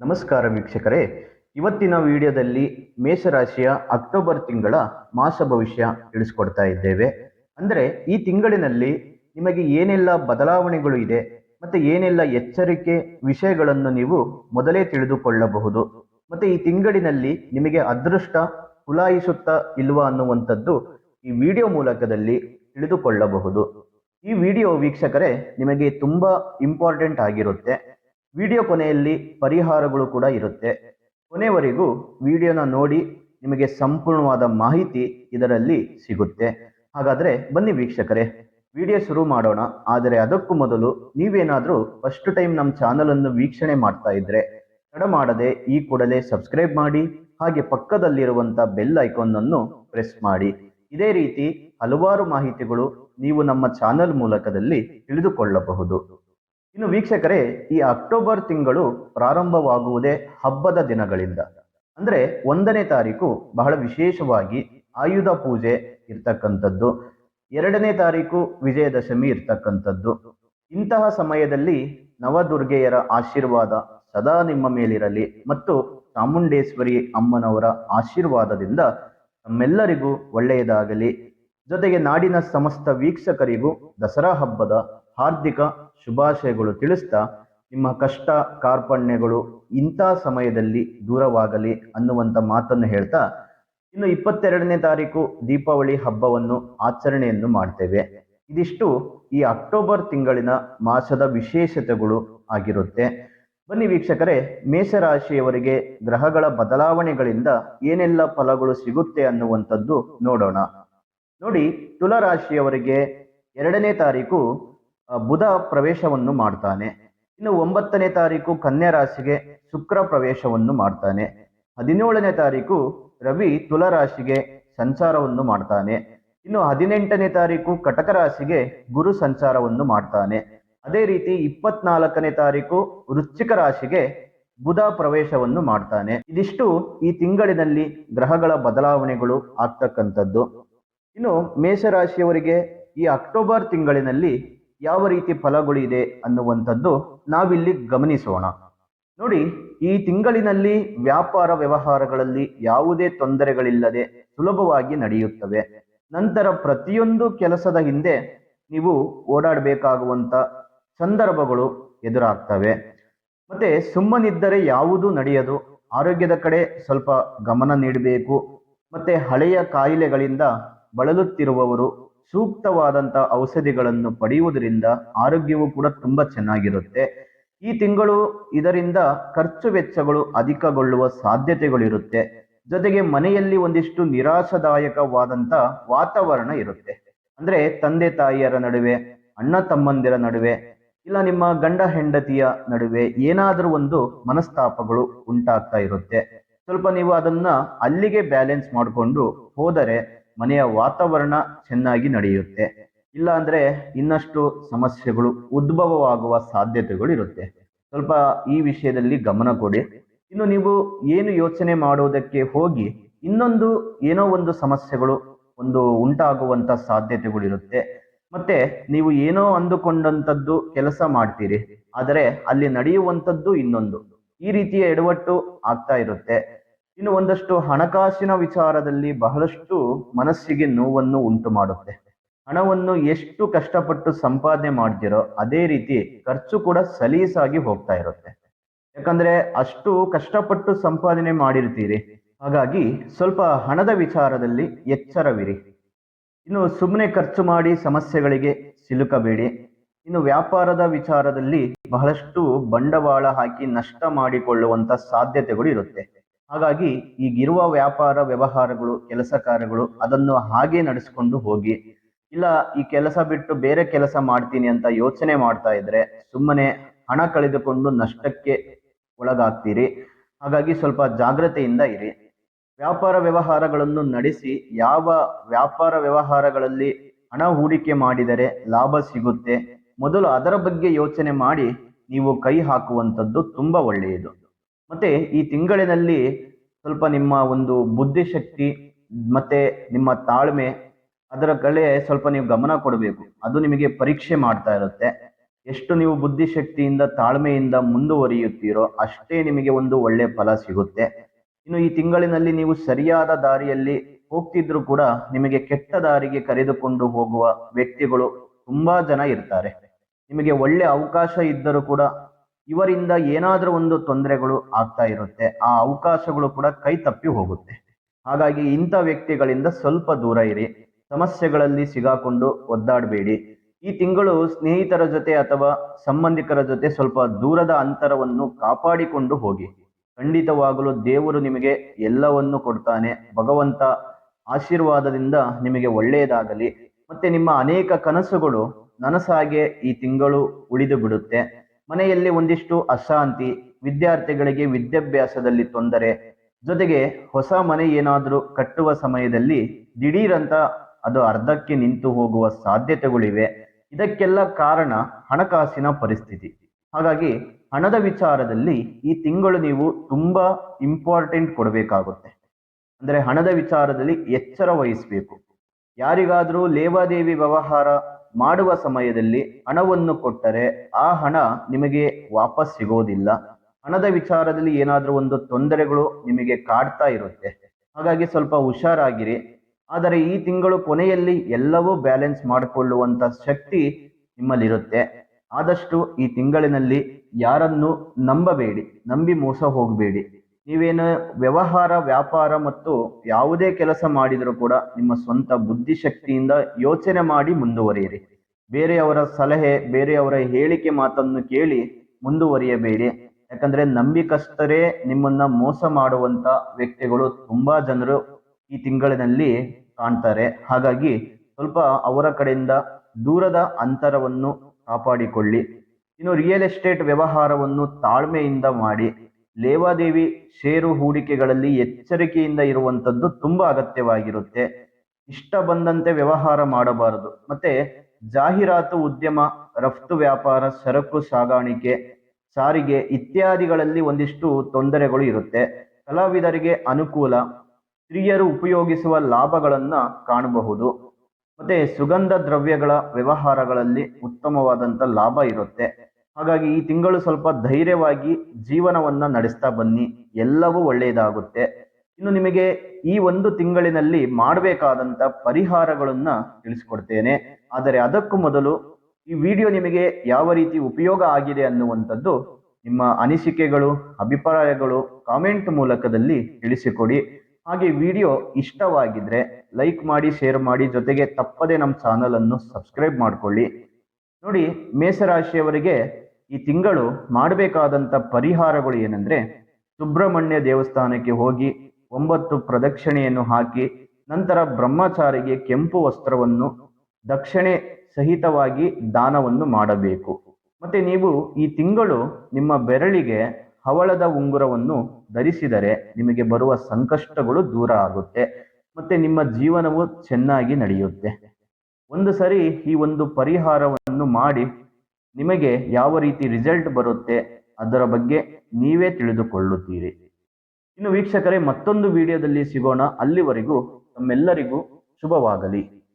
ನಮಸ್ಕಾರ ವೀಕ್ಷಕರೇ. ಇವತ್ತಿನ ವಿಡಿಯೋದಲ್ಲಿ ಮೇಷರಾಶಿಯ ಅಕ್ಟೋಬರ್ ತಿಂಗಳ ಮಾಸ ಭವಿಷ್ಯ ತಿಳಿಸ್ಕೊಡ್ತಾ ಇದ್ದೇವೆ. ಅಂದರೆ ಈ ತಿಂಗಳಿನಲ್ಲಿ ನಿಮಗೆ ಏನೆಲ್ಲ ಬದಲಾವಣೆಗಳು ಇದೆ ಮತ್ತೆ ಏನೆಲ್ಲ ಎಚ್ಚರಿಕೆ ವಿಷಯಗಳನ್ನು ನೀವು ಮೊದಲೇ ತಿಳಿದುಕೊಳ್ಳಬಹುದು. ಮತ್ತೆ ಈ ತಿಂಗಳಿನಲ್ಲಿ ನಿಮಗೆ ಅದೃಷ್ಟ ಕುಲಾಯಿಸುತ್ತಾ ಇಲ್ವಾ ಅನ್ನುವಂಥದ್ದು ಈ ವಿಡಿಯೋ ಮೂಲಕದಲ್ಲಿ ತಿಳಿದುಕೊಳ್ಳಬಹುದು. ಈ ವಿಡಿಯೋ ವೀಕ್ಷಕರೇ ನಿಮಗೆ ತುಂಬಾ ಇಂಪಾರ್ಟೆಂಟ್ ಆಗಿರುತ್ತೆ. ವಿಡಿಯೋ ಕೊನೆಯಲ್ಲಿ ಪರಿಹಾರಗಳು ಕೂಡ ಇರುತ್ತೆ. ಕೊನೆವರೆಗೂ ವಿಡಿಯೋನ ನೋಡಿ ನಿಮಗೆ ಸಂಪೂರ್ಣವಾದ ಮಾಹಿತಿ ಇದರಲ್ಲಿ ಸಿಗುತ್ತೆ. ಹಾಗಾದರೆ ಬನ್ನಿ ವೀಕ್ಷಕರೇ, ವಿಡಿಯೋ ಶುರು ಮಾಡೋಣ. ಆದರೆ ಅದಕ್ಕೂ ಮೊದಲು ನೀವೇನಾದರೂ ಫಸ್ಟ್ ಟೈಮ್ ನಮ್ಮ ಚಾನಲನ್ನು ವೀಕ್ಷಣೆ ಮಾಡ್ತಾ ಇದ್ರೆ, ತಡ ಮಾಡದೆ ಈ ಕೂಡಲೇ ಸಬ್ಸ್ಕ್ರೈಬ್ ಮಾಡಿ, ಹಾಗೆ ಪಕ್ಕದಲ್ಲಿರುವಂಥ ಬೆಲ್ ಐಕಾನ್ನನ್ನು ಪ್ರೆಸ್ ಮಾಡಿ. ಇದೇ ರೀತಿ ಹಲವಾರು ಮಾಹಿತಿಗಳು ನೀವು ನಮ್ಮ ಚಾನಲ್ ಮೂಲಕದಲ್ಲಿ ತಿಳಿದುಕೊಳ್ಳಬಹುದು. ಇನ್ನು ವೀಕ್ಷಕರೇ, ಈ ಅಕ್ಟೋಬರ್ ತಿಂಗಳು ಪ್ರಾರಂಭವಾಗುವುದೇ ಹಬ್ಬದ ದಿನಗಳಿಂದ. ಅಂದ್ರೆ ಒಂದನೇ ತಾರೀಕು ಬಹಳ ವಿಶೇಷವಾಗಿ ಆಯುಧ ಪೂಜೆ ಇರ್ತಕ್ಕಂಥದ್ದು. ಎರಡನೇ ತಾರೀಕು ವಿಜಯದಶಮಿ ಇರ್ತಕ್ಕಂಥದ್ದು. ಇಂತಹ ಸಮಯದಲ್ಲಿ ನವದುರ್ಗೆಯರ ಆಶೀರ್ವಾದ ಸದಾ ನಿಮ್ಮ ಮೇಲಿರಲಿ ಮತ್ತು ಚಾಮುಂಡೇಶ್ವರಿ ಅಮ್ಮನವರ ಆಶೀರ್ವಾದದಿಂದ ನಮ್ಮೆಲ್ಲರಿಗೂ ಒಳ್ಳೆಯದಾಗಲಿ. ಜೊತೆಗೆ ನಾಡಿನ ಸಮಸ್ತ ವೀಕ್ಷಕರಿಗೂ ದಸರಾ ಹಬ್ಬದ ಹಾರ್ದಿಕ ಶುಭಾಶಯಗಳು ತಿಳಿಸ್ತಾ, ನಿಮ್ಮ ಕಷ್ಟ, ಕಾರ್ಪಣ್ಯಗಳು ಇಂಥ ಸಮಯದಲ್ಲಿ ದೂರವಾಗಲಿ ಅನ್ನುವಂಥ ಮಾತನ್ನು ಹೇಳ್ತಾ, ಇನ್ನು ಇಪ್ಪತ್ತೆರಡನೇ ತಾರೀಕು ದೀಪಾವಳಿ ಹಬ್ಬವನ್ನು ಆಚರಣೆಯನ್ನು ಮಾಡ್ತೇವೆ. ಇದಿಷ್ಟು ಈ ಅಕ್ಟೋಬರ್ ತಿಂಗಳಿನ ಮಾಸದ ವಿಶೇಷತೆಗಳು ಆಗಿರುತ್ತೆ. ಬನ್ನಿ ವೀಕ್ಷಕರೇ, ಮೇಷರಾಶಿಯವರಿಗೆ ಗ್ರಹಗಳ ಬದಲಾವಣೆಗಳಿಂದ ಏನೆಲ್ಲ ಫಲಗಳು ಸಿಗುತ್ತೆ ಅನ್ನುವಂಥದ್ದು ನೋಡೋಣ. ನೋಡಿ, ತುಲರಾಶಿಯವರಿಗೆ ಎರಡನೇ ತಾರೀಕು ಬುಧ ಪ್ರವೇಶವನ್ನು ಮಾಡ್ತಾನೆ. ಇನ್ನು ಒಂಬತ್ತನೇ ತಾರೀಕು ಕನ್ಯಾ ರಾಶಿಗೆ ಶುಕ್ರ ಪ್ರವೇಶವನ್ನು ಮಾಡ್ತಾನೆ. ಹದಿನೇಳನೇ ತಾರೀಕು ರವಿ ತುಲರಾಶಿಗೆ ಸಂಚಾರವನ್ನು ಮಾಡ್ತಾನೆ. ಇನ್ನು ಹದಿನೆಂಟನೇ ತಾರೀಕು ಕಟಕ ರಾಶಿಗೆ ಗುರು ಸಂಚಾರವನ್ನು ಮಾಡ್ತಾನೆ. ಅದೇ ರೀತಿ ಇಪ್ಪತ್ನಾಲ್ಕನೇ ತಾರೀಕು ವೃಶ್ಚಿಕ ರಾಶಿಗೆ ಬುಧ ಪ್ರವೇಶವನ್ನು ಮಾಡ್ತಾನೆ. ಇದಿಷ್ಟು ಈ ತಿಂಗಳಿನಲ್ಲಿ ಗ್ರಹಗಳ ಬದಲಾವಣೆಗಳು ಆಗ್ತಕ್ಕಂಥದ್ದು. ಇನ್ನು ಮೇಷರಾಶಿಯವರಿಗೆ ಈ ಅಕ್ಟೋಬರ್ ತಿಂಗಳಿನಲ್ಲಿ ಯಾವ ರೀತಿ ಫಲಗಳು ಇದೆ ಅನ್ನುವಂಥದ್ದು ನಾವಿಲ್ಲಿ ಗಮನಿಸೋಣ. ನೋಡಿ, ಈ ತಿಂಗಳಿನಲ್ಲಿ ವ್ಯಾಪಾರ ವ್ಯವಹಾರಗಳಲ್ಲಿ ಯಾವುದೇ ತೊಂದರೆಗಳಿಲ್ಲದೆ ಸುಲಭವಾಗಿ ನಡೆಯುತ್ತವೆ. ನಂತರ ಪ್ರತಿಯೊಂದು ಕೆಲಸದ ಹಿಂದೆ ನೀವು ಓಡಾಡಬೇಕಾಗುವಂತ ಸಂದರ್ಭಗಳು ಎದುರಾಗ್ತವೆ. ಮತ್ತೆ ಸುಮ್ಮನಿದ್ದರೆ ಯಾವುದೂ ನಡೆಯದು? ಆರೋಗ್ಯದ ಕಡೆ ಸ್ವಲ್ಪ ಗಮನ ನೀಡಬೇಕು. ಮತ್ತೆ ಹಳೆಯ ಕಾಯಿಲೆಗಳಿಂದ ಬಳಲುತ್ತಿರುವವರು ಸೂಕ್ತವಾದಂತ ಔಷಧಿಗಳನ್ನು ಪಡೆಯುವುದರಿಂದ ಆರೋಗ್ಯವು ಕೂಡ ತುಂಬಾ ಚೆನ್ನಾಗಿರುತ್ತೆ. ಈ ತಿಂಗಳು ಇದರಿಂದ ಖರ್ಚು ವೆಚ್ಚಗಳು ಅಧಿಕಗೊಳ್ಳುವ ಸಾಧ್ಯತೆಗಳಿರುತ್ತೆ. ಜೊತೆಗೆ ಮನೆಯಲ್ಲಿ ಒಂದಿಷ್ಟು ನಿರಾಶದಾಯಕವಾದಂಥ ವಾತಾವರಣ ಇರುತ್ತೆ. ಅಂದ್ರೆ ತಂದೆ ತಾಯಿಯರ ನಡುವೆ, ಅಣ್ಣ ತಮ್ಮಂದಿರ ನಡುವೆ, ಇಲ್ಲ ನಿಮ್ಮ ಗಂಡ ಹೆಂಡತಿಯ ನಡುವೆ ಏನಾದರೂ ಒಂದು ಮನಸ್ತಾಪಗಳು ಉಂಟಾಗ್ತಾ ಇರುತ್ತೆ. ಸ್ವಲ್ಪ ನೀವು ಅದನ್ನ ಅಲ್ಲಿಗೆ ಬ್ಯಾಲೆನ್ಸ್ ಮಾಡಿಕೊಂಡು ಹೋದರೆ ಮನೆಯ ವಾತಾವರಣ ಚೆನ್ನಾಗಿ ನಡೆಯುತ್ತೆ. ಇಲ್ಲ ಅಂದ್ರೆ ಇನ್ನಷ್ಟು ಸಮಸ್ಯೆಗಳು ಉದ್ಭವವಾಗುವ ಸಾಧ್ಯತೆಗಳು ಇರುತ್ತೆ ಸ್ವಲ್ಪ ಈ ವಿಷಯದಲ್ಲಿ ಗಮನ ಕೊಡಿ. ಇನ್ನು ನೀವು ಏನು ಯೋಚನೆ ಮಾಡುವುದಕ್ಕೆ ಹೋಗಿ ಇನ್ನೊಂದು ಏನೋ ಒಂದು ಸಮಸ್ಯೆಗಳು ಒಂದು ಉಂಟಾಗುವಂತ ಸಾಧ್ಯತೆಗಳು ಇರುತ್ತೆ ಮತ್ತೆ ನೀವು ಏನೋ ಅಂದುಕೊಂಡಂತದ್ದು ಕೆಲಸ ಮಾಡ್ತೀರಿ. ಆದರೆ ಅಲ್ಲಿ ನಡೆಯುವಂತದ್ದು ಇನ್ನೊಂದು. ಈ ರೀತಿಯ ಎಡವಟ್ಟು ಆಗ್ತಾ ಇರುತ್ತೆ. ಇನ್ನು ಒಂದಷ್ಟು ಹಣಕಾಸಿನ ವಿಚಾರದಲ್ಲಿ ಬಹಳಷ್ಟು ಮನಸ್ಸಿಗೆ ನೋವನ್ನು ಉಂಟು ಮಾಡುತ್ತೆ. ಹಣವನ್ನು ಎಷ್ಟು ಕಷ್ಟಪಟ್ಟು ಸಂಪಾದನೆ ಮಾಡ್ತಿರೋ ಅದೇ ರೀತಿ ಖರ್ಚು ಕೂಡ ಸಲೀಸಾಗಿ ಹೋಗ್ತಾ ಇರುತ್ತೆ. ಯಾಕಂದ್ರೆ ಅಷ್ಟು ಕಷ್ಟಪಟ್ಟು ಸಂಪಾದನೆ ಮಾಡಿರ್ತೀರಿ. ಹಾಗಾಗಿ ಸ್ವಲ್ಪ ಹಣದ ವಿಚಾರದಲ್ಲಿ ಎಚ್ಚರವಿರಿ. ಇನ್ನು ಸುಮ್ಮನೆ ಖರ್ಚು ಮಾಡಿ ಸಮಸ್ಯೆಗಳಿಗೆ ಸಿಲುಕಬೇಡಿ. ಇನ್ನು ವ್ಯಾಪಾರದ ವಿಚಾರದಲ್ಲಿ ಬಹಳಷ್ಟು ಬಂಡವಾಳ ಹಾಕಿ ನಷ್ಟ ಮಾಡಿಕೊಳ್ಳುವಂತ ಸಾಧ್ಯತೆಗಳು ಇರುತ್ತೆ. ಹಾಗಾಗಿ ಈಗಿರುವ ವ್ಯಾಪಾರ ವ್ಯವಹಾರಗಳು, ಕೆಲಸ ಕಾರ್ಯಗಳು ಅದನ್ನು ಹಾಗೆ ನಡೆಸಿಕೊಂಡು ಹೋಗಿ. ಇಲ್ಲ, ಈ ಕೆಲಸ ಬಿಟ್ಟು ಬೇರೆ ಕೆಲಸ ಮಾಡ್ತೀನಿ ಅಂತ ಯೋಚನೆ ಮಾಡ್ತಾ ಇದ್ರೆ ಸುಮ್ಮನೆ ಹಣ ಕಳೆದುಕೊಂಡು ನಷ್ಟಕ್ಕೆ ಒಳಗಾಗ್ತೀರಿ. ಹಾಗಾಗಿ ಸ್ವಲ್ಪ ಜಾಗ್ರತೆಯಿಂದ ಇರಿ. ವ್ಯಾಪಾರ ವ್ಯವಹಾರಗಳನ್ನು ನಡೆಸಿ, ಯಾವ ವ್ಯಾಪಾರ ವ್ಯವಹಾರಗಳಲ್ಲಿ ಹಣ ಹೂಡಿಕೆ ಮಾಡಿದರೆ ಲಾಭ ಸಿಗುತ್ತೆ, ಮೊದಲು ಅದರ ಬಗ್ಗೆ ಯೋಚನೆ ಮಾಡಿ, ನೀವು ಕೈ ಹಾಕುವಂಥದ್ದು ತುಂಬಾ ಒಳ್ಳೆಯದು. ಮತ್ತೆ ಈ ತಿಂಗಳಿನಲ್ಲಿ ಸ್ವಲ್ಪ ನಿಮ್ಮ ಒಂದು ಬುದ್ಧಿಶಕ್ತಿ ಮತ್ತೆ ನಿಮ್ಮ ತಾಳ್ಮೆ ಅದರ ಕಡೆ ಸ್ವಲ್ಪ ನೀವು ಗಮನ ಕೊಡಬೇಕು. ಅದು ನಿಮಗೆ ಪರೀಕ್ಷೆ ಮಾಡ್ತಾ ಇರುತ್ತೆ. ಎಷ್ಟು ನೀವು ಬುದ್ಧಿಶಕ್ತಿಯಿಂದ ತಾಳ್ಮೆಯಿಂದ ಮುಂದುವರಿಯುತ್ತೀರೋ ಅಷ್ಟೇ ನಿಮಗೆ ಒಂದು ಒಳ್ಳೆ ಫಲ ಸಿಗುತ್ತೆ. ಇನ್ನು ಈ ತಿಂಗಳಿನಲ್ಲಿ ನೀವು ಸರಿಯಾದ ದಾರಿಯಲ್ಲಿ ಹೋಗ್ತಿದ್ರು ಕೂಡ ನಿಮಗೆ ಕೆಟ್ಟ ದಾರಿಗೆ ಕರೆದುಕೊಂಡು ಹೋಗುವ ವ್ಯಕ್ತಿಗಳು ತುಂಬಾ ಜನ ಇರ್ತಾರೆ. ನಿಮಗೆ ಒಳ್ಳೆ ಅವಕಾಶ ಇದ್ದರೂ ಕೂಡ ಇವರಿಂದ ಏನಾದರೂ ಒಂದು ತೊಂದರೆಗಳು ಆಗ್ತಾ ಇರುತ್ತೆ, ಆ ಅವಕಾಶಗಳು ಕೂಡ ಕೈ ತಪ್ಪಿ ಹೋಗುತ್ತೆ. ಹಾಗಾಗಿ ಇಂಥ ವ್ಯಕ್ತಿಗಳಿಂದ ಸ್ವಲ್ಪ ದೂರ ಇರಿ, ಸಮಸ್ಯೆಗಳಲ್ಲಿ ಸಿಗಾಕೊಂಡು ಒದ್ದಾಡಬೇಡಿ. ಈ ತಿಂಗಳು ಸ್ನೇಹಿತರ ಜೊತೆ ಅಥವಾ ಸಂಬಂಧಿಕರ ಜೊತೆ ಸ್ವಲ್ಪ ದೂರದ ಅಂತರವನ್ನು ಕಾಪಾಡಿಕೊಂಡು ಹೋಗಿ. ಖಂಡಿತವಾಗಲು ದೇವರು ನಿಮಗೆ ಎಲ್ಲವನ್ನು ಕೊಡ್ತಾನೆ, ಭಗವಂತ ಆಶೀರ್ವಾದದಿಂದ ನಿಮಗೆ ಒಳ್ಳೆಯದಾಗಲಿ. ಮತ್ತೆ ನಿಮ್ಮ ಅನೇಕ ಕನಸುಗಳು ನನಸಾಗೆ ಈ ತಿಂಗಳು ಉಳಿದು ಬಿಡುತ್ತೆ. ಮನೆಯಲ್ಲಿ ಒಂದಿಷ್ಟು ಅಶಾಂತಿ, ವಿದ್ಯಾರ್ಥಿಗಳಿಗೆ ವಿದ್ಯಾಭ್ಯಾಸದಲ್ಲಿ ತೊಂದರೆ, ಜೊತೆಗೆ ಹೊಸ ಮನೆ ಏನಾದರೂ ಕಟ್ಟುವ ಸಮಯದಲ್ಲಿ ದಿಢೀರಂತ ಅದು ಅರ್ಧಕ್ಕೆ ನಿಂತು ಹೋಗುವ ಸಾಧ್ಯತೆಗಳಿವೆ. ಇದಕ್ಕೆಲ್ಲ ಕಾರಣ ಹಣಕಾಸಿನ ಪರಿಸ್ಥಿತಿ. ಹಾಗಾಗಿ ಹಣದ ವಿಚಾರದಲ್ಲಿ ಈ ತಿಂಗಳು ನೀವು ತುಂಬಾ ಇಂಪಾರ್ಟೆಂಟ್ ಕೊಡಬೇಕಾಗುತ್ತೆ. ಅಂದರೆ ಹಣದ ವಿಚಾರದಲ್ಲಿ ಎಚ್ಚರ ವಹಿಸಬೇಕು. ಯಾರಿಗಾದರೂ ಲೇವಾದೇವಿ ವ್ಯವಹಾರ ಮಾಡುವ ಸಮಯದಲ್ಲಿ ಹಣವನ್ನು ಕೊಟ್ಟರೆ ಆ ಹಣ ನಿಮಗೆ ವಾಪಸ್ ಸಿಗೋದಿಲ್ಲ. ಹಣದ ವಿಚಾರದಲ್ಲಿ ಏನಾದರೂ ಒಂದು ತೊಂದರೆಗಳು ನಿಮಗೆ ಕಾಡ್ತಾ ಇರುತ್ತೆ. ಹಾಗಾಗಿ ಸ್ವಲ್ಪ ಹುಷಾರಾಗಿರಿ. ಆದರೆ ಈ ತಿಂಗಳು ಕೊನೆಯಲ್ಲಿ ಎಲ್ಲವೂ ಬ್ಯಾಲೆನ್ಸ್ ಮಾಡಿಕೊಳ್ಳುವಂತ ಶಕ್ತಿ ನಿಮ್ಮಲ್ಲಿರುತ್ತೆ. ಆದಷ್ಟು ಈ ತಿಂಗಳಿನಲ್ಲಿ ಯಾರನ್ನು ನಂಬಬೇಡಿ. ನಂಬಿ ಮೋಸ ಹೋಗಬೇಡಿ. ನೀವೇನು ವ್ಯವಹಾರ, ವ್ಯಾಪಾರ ಮತ್ತು ಯಾವುದೇ ಕೆಲಸ ಮಾಡಿದರೂ ಕೂಡ ನಿಮ್ಮ ಸ್ವಂತ ಬುದ್ಧಿಶಕ್ತಿಯಿಂದ ಯೋಚನೆ ಮಾಡಿ ಮುಂದುವರಿಯಿರಿ. ಬೇರೆಯವರ ಸಲಹೆ ಬೇರೆಯವರ ಹೇಳಿಕೆ ಮಾತನ್ನು ಕೇಳಿ ಮುಂದುವರಿಯಬೇಡಿ. ಯಾಕಂದ್ರೆ ನಂಬಿಕಸ್ಥರೇ ನಿಮ್ಮನ್ನ ಮೋಸ ಮಾಡುವಂತ ವ್ಯಕ್ತಿಗಳು ತುಂಬಾ ಜನರು ಈ ತಿಂಗಳಿನಲ್ಲಿ ಕಾಣ್ತಾರೆ. ಹಾಗಾಗಿ ಸ್ವಲ್ಪ ಅವರ ಕಡೆಯಿಂದ ದೂರದ ಅಂತರವನ್ನು ಕಾಪಾಡಿಕೊಳ್ಳಿ. ಇನ್ನು ರಿಯಲ್ ಎಸ್ಟೇಟ್ ವ್ಯವಹಾರವನ್ನು ತಾಳ್ಮೆಯಿಂದ ಮಾಡಿ. ಲೇವಾದೇವಿ ಷೇರು ಹೂಡಿಕೆಗಳಲ್ಲಿ ಎಚ್ಚರಿಕೆಯಿಂದ ಇರುವಂತದ್ದು ತುಂಬಾ ಅಗತ್ಯವಾಗಿರುತ್ತೆ. ಇಷ್ಟ ಬಂದಂತೆ ವ್ಯವಹಾರ ಮಾಡಬಾರದು. ಮತ್ತೆ ಜಾಹೀರಾತು ಉದ್ಯಮ, ರಫ್ತು ವ್ಯಾಪಾರ, ಸರಕು ಸಾಗಾಣಿಕೆ, ಸಾರಿಗೆ ಇತ್ಯಾದಿಗಳಲ್ಲಿ ಒಂದಿಷ್ಟು ತೊಂದರೆಗಳು ಇರುತ್ತೆ. ಕಲಾವಿದರಿಗೆ ಅನುಕೂಲ, ಸ್ತ್ರೀಯರು ಉಪಯೋಗಿಸುವ ಲಾಭಗಳನ್ನ ಕಾಣಬಹುದು. ಮತ್ತೆ ಸುಗಂಧ ದ್ರವ್ಯಗಳ ವ್ಯವಹಾರಗಳಲ್ಲಿ ಉತ್ತಮವಾದಂತ ಲಾಭ ಇರುತ್ತೆ. ಹಾಗಾಗಿ ಈ ತಿಂಗಳು ಸ್ವಲ್ಪ ಧೈರ್ಯವಾಗಿ ಜೀವನವನ್ನ ನಡೆಸ್ತಾ ಬನ್ನಿ. ಎಲ್ಲವೂ ಒಳ್ಳೆಯದಾಗುತ್ತೆ. ಇನ್ನು ನಿಮಗೆ ಈ ಒಂದು ತಿಂಗಳಿನಲ್ಲಿ ಮಾಡಬೇಕಾದಂತ ಪರಿಹಾರಗಳನ್ನ ತಿಳಿಸ್ಕೊಡ್ತೇನೆ. ಆದರೆ ಅದಕ್ಕೂ ಮೊದಲು ಈ ವಿಡಿಯೋ ನಿಮಗೆ ಯಾವ ರೀತಿ ಉಪಯೋಗ ಆಗಿದೆ ಅನ್ನುವಂಥದ್ದು ನಿಮ್ಮ ಅನಿಸಿಕೆಗಳು, ಅಭಿಪ್ರಾಯಗಳು ಕಾಮೆಂಟ್ ಮೂಲಕದಲ್ಲಿ ತಿಳಿಸಿಕೊಡಿ. ಹಾಗೆ ವಿಡಿಯೋ ಇಷ್ಟವಾಗಿದ್ರೆ ಲೈಕ್ ಮಾಡಿ, ಶೇರ್ ಮಾಡಿ, ಜೊತೆಗೆ ತಪ್ಪದೆ ನಮ್ಮ ಚಾನಲ್ ಅನ್ನು ಸಬ್ಸ್ಕ್ರೈಬ್ ಮಾಡ್ಕೊಳ್ಳಿ. ನೋಡಿ, ಮೇಷರಾಶಿಯವರಿಗೆ ಈ ತಿಂಗಳು ಮಾಡಬೇಕಾದಂಥ ಪರಿಹಾರಗಳು ಏನಂದ್ರೆ ಸುಬ್ರಹ್ಮಣ್ಯ ದೇವಸ್ಥಾನಕ್ಕೆ ಹೋಗಿ ಒಂಬತ್ತು ಪ್ರದಕ್ಷಿಣೆಯನ್ನು ಹಾಕಿ ನಂತರ ಬ್ರಹ್ಮಚಾರಿಗೆ ಕೆಂಪು ವಸ್ತ್ರವನ್ನು ದಕ್ಷಿಣೆ ಸಹಿತವಾಗಿ ದಾನವನ್ನು ಮಾಡಬೇಕು. ಮತ್ತೆ ನೀವು ಈ ತಿಂಗಳು ನಿಮ್ಮ ಬೆರಳಿಗೆ ಹವಳದ ಉಂಗುರವನ್ನು ಧರಿಸಿದರೆ ನಿಮಗೆ ಬರುವ ಸಂಕಷ್ಟಗಳು ದೂರ ಆಗುತ್ತೆ. ಮತ್ತೆ ನಿಮ್ಮ ಜೀವನವು ಚೆನ್ನಾಗಿ ನಡೆಯುತ್ತೆ. ಒಂದು ಸರಿ ಈ ಒಂದು ಪರಿಹಾರವನ್ನು ಮಾಡಿ ನಿಮಗೆ ಯಾವ ರೀತಿ ರಿಸಲ್ಟ್ ಬರುತ್ತೆ ಅದರ ಬಗ್ಗೆ ನೀವೇ ತಿಳಿದುಕೊಳ್ಳುತ್ತೀರಿ. ಇನ್ನು ವೀಕ್ಷಕರೇ, ಮತ್ತೊಂದು ವಿಡಿಯೋದಲ್ಲಿ ಸಿಗೋಣ. ಅಲ್ಲಿವರೆಗೂ ತಮ್ಮೆಲ್ಲರಿಗೂ ಶುಭವಾಗಲಿ.